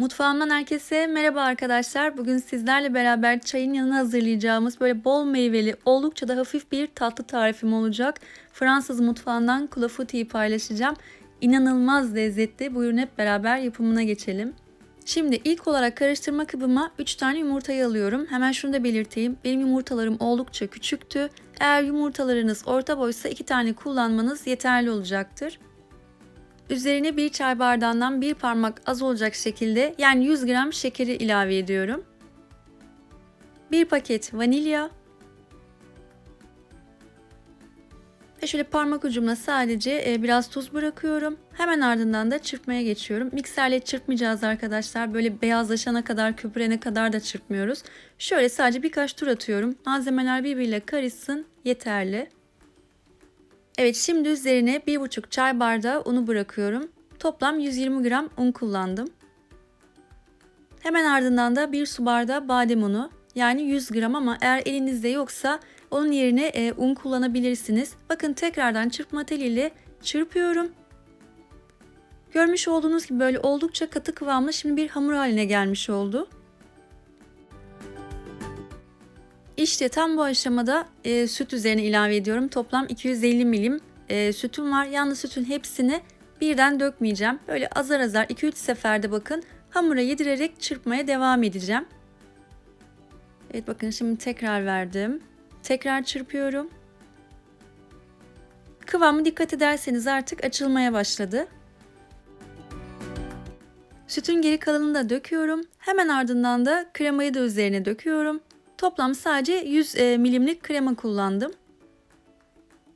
Mutfağımdan herkese merhaba arkadaşlar. Bugün sizlerle beraber çayın yanına hazırlayacağımız böyle bol meyveli, oldukça da hafif bir tatlı tarifim olacak. Fransız mutfağından clafoutis paylaşacağım. İnanılmaz lezzetli. Buyurun hep beraber yapımına geçelim. Şimdi ilk olarak karıştırma kabıma 3 tane yumurtayı alıyorum. Hemen şunu da belirteyim. Benim yumurtalarım oldukça küçüktü. Eğer yumurtalarınız orta boysa 2 tane kullanmanız yeterli olacaktır. Üzerine bir çay bardağından bir parmak az olacak şekilde yani 100 gram şekeri ilave ediyorum. Bir paket vanilya. Ve şöyle parmak ucumla sadece e, biraz tuz bırakıyorum. Hemen ardından da çırpmaya geçiyorum. Mikserle çırpmayacağız arkadaşlar. Böyle beyazlaşana kadar, köpürene kadar da çırpmıyoruz. Şöyle sadece birkaç tur atıyorum. Malzemeler birbiriyle karışsın. Yeterli. Evet şimdi üzerine 1,5 çay bardağı unu bırakıyorum. Toplam 120 gram un kullandım. Hemen ardından da 1 su bardağı badem unu yani 100 gram ama eğer elinizde yoksa onun yerine e, un kullanabilirsiniz. Bakın tekrardan çırpma teliyle çırpıyorum. Görmüş olduğunuz gibi böyle oldukça katı kıvamlı şimdi bir hamur haline gelmiş oldu. İşte tam bu aşamada e, süt üzerine ilave ediyorum. Toplam 250 milim e, sütüm var. Yalnız sütün hepsini birden dökmeyeceğim. Böyle azar azar 2-3 seferde bakın hamura yedirerek çırpmaya devam edeceğim. Evet bakın şimdi tekrar verdim. Tekrar çırpıyorum. Kıvamı dikkat ederseniz artık açılmaya başladı. Sütün geri kalanını da döküyorum. Hemen ardından da kremayı da üzerine döküyorum. Toplam sadece 100 e, milimlik krema kullandım.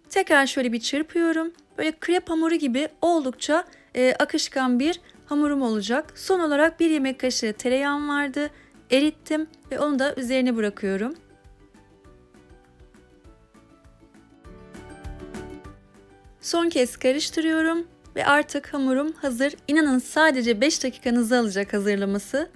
Tekrar şöyle bir çırpıyorum. Böyle krep hamuru gibi oldukça e, akışkan bir hamurum olacak. Son olarak bir yemek kaşığı tereyağım vardı. Erittim ve onu da üzerine bırakıyorum. Son kez karıştırıyorum ve artık hamurum hazır. İnanın sadece 5 dakikanızı alacak hazırlaması.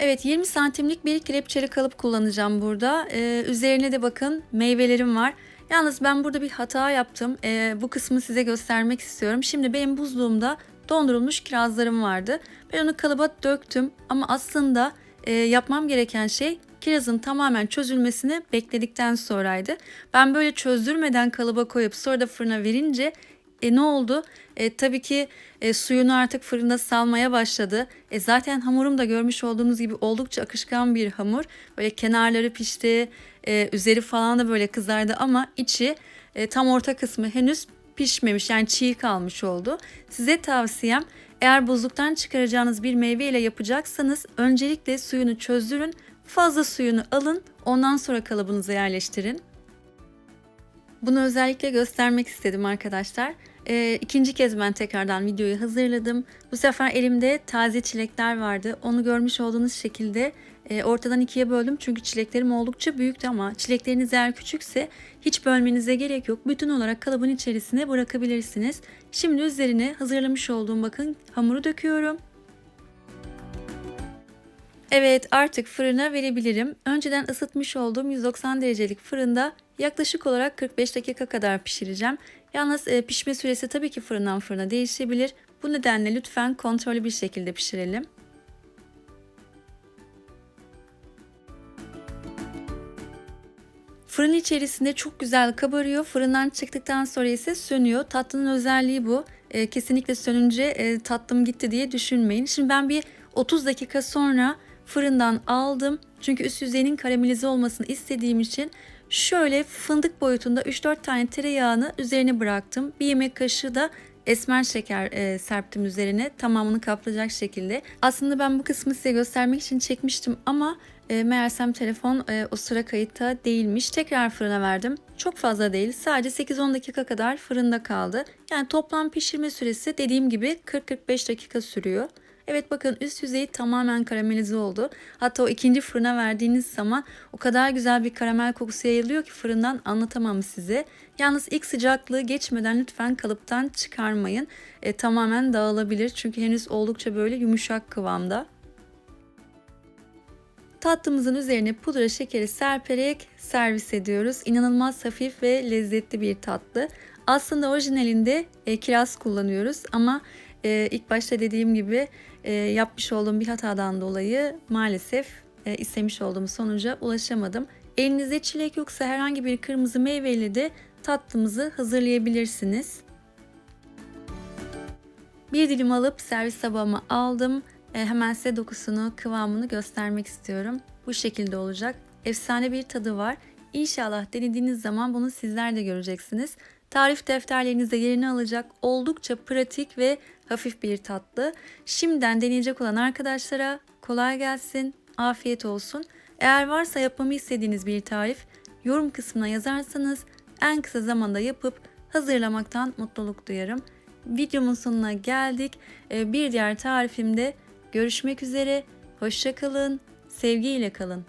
Evet 20 santimlik bir kelepçeli kalıp kullanacağım burada. Ee, üzerine de bakın meyvelerim var. Yalnız ben burada bir hata yaptım. Ee, bu kısmı size göstermek istiyorum. Şimdi benim buzluğumda dondurulmuş kirazlarım vardı. Ben onu kalıba döktüm ama aslında e, yapmam gereken şey kirazın tamamen çözülmesini bekledikten sonraydı. Ben böyle çözdürmeden kalıba koyup sonra da fırına verince e ne oldu? E, tabii ki e, suyunu artık fırında salmaya başladı. E, zaten hamurum da görmüş olduğunuz gibi oldukça akışkan bir hamur. Böyle kenarları pişti, e, üzeri falan da böyle kızardı ama içi e, tam orta kısmı henüz pişmemiş yani çiğ kalmış oldu. Size tavsiyem eğer buzluktan çıkaracağınız bir meyve ile yapacaksanız öncelikle suyunu çözdürün. Fazla suyunu alın ondan sonra kalıbınıza yerleştirin. Bunu özellikle göstermek istedim arkadaşlar. E, ikinci kez ben tekrardan videoyu hazırladım. Bu sefer elimde taze çilekler vardı. Onu görmüş olduğunuz şekilde e, ortadan ikiye böldüm. Çünkü çileklerim oldukça büyüktü ama çilekleriniz eğer küçükse hiç bölmenize gerek yok. Bütün olarak kalıbın içerisine bırakabilirsiniz. Şimdi üzerine hazırlamış olduğum bakın hamuru döküyorum. Evet artık fırına verebilirim. Önceden ısıtmış olduğum 190 derecelik fırında yaklaşık olarak 45 dakika kadar pişireceğim. Yalnız e, pişme süresi tabii ki fırından fırına değişebilir. Bu nedenle lütfen kontrollü bir şekilde pişirelim. Fırın içerisinde çok güzel kabarıyor. Fırından çıktıktan sonra ise sönüyor. Tatlının özelliği bu. E, kesinlikle sönünce e, tatlım gitti diye düşünmeyin. Şimdi ben bir 30 dakika sonra fırından aldım. Çünkü üst yüzeyinin karamelize olmasını istediğim için şöyle fındık boyutunda 3-4 tane tereyağını üzerine bıraktım. Bir yemek kaşığı da esmer şeker e, serptim üzerine tamamını kaplayacak şekilde. Aslında ben bu kısmı size göstermek için çekmiştim ama e, meğersem telefon e, o sıra kayıtta değilmiş. Tekrar fırına verdim. Çok fazla değil. Sadece 8-10 dakika kadar fırında kaldı. Yani toplam pişirme süresi dediğim gibi 40-45 dakika sürüyor. Evet bakın üst yüzeyi tamamen karamelize oldu. Hatta o ikinci fırına verdiğiniz zaman o kadar güzel bir karamel kokusu yayılıyor ki fırından anlatamam size. Yalnız ilk sıcaklığı geçmeden lütfen kalıptan çıkarmayın. E, tamamen dağılabilir çünkü henüz oldukça böyle yumuşak kıvamda. Tatlımızın üzerine pudra şekeri serperek servis ediyoruz. İnanılmaz hafif ve lezzetli bir tatlı. Aslında orijinalinde e, kiraz kullanıyoruz ama e, ilk başta dediğim gibi e, yapmış olduğum bir hatadan dolayı maalesef e, istemiş olduğum sonuca ulaşamadım. Elinizde çilek yoksa herhangi bir kırmızı meyveyle de tatlımızı hazırlayabilirsiniz. Bir dilim alıp servis tabağıma aldım. E, hemen size dokusunu, kıvamını göstermek istiyorum. Bu şekilde olacak. Efsane bir tadı var. İnşallah denediğiniz zaman bunu sizler de göreceksiniz. Tarif defterlerinizde yerini alacak oldukça pratik ve hafif bir tatlı. Şimdiden deneyecek olan arkadaşlara kolay gelsin, afiyet olsun. Eğer varsa yapmamı istediğiniz bir tarif yorum kısmına yazarsanız en kısa zamanda yapıp hazırlamaktan mutluluk duyarım. Videomun sonuna geldik. Ee, Bir diğer tarifimde görüşmek üzere. Hoşça kalın, sevgiyle kalın.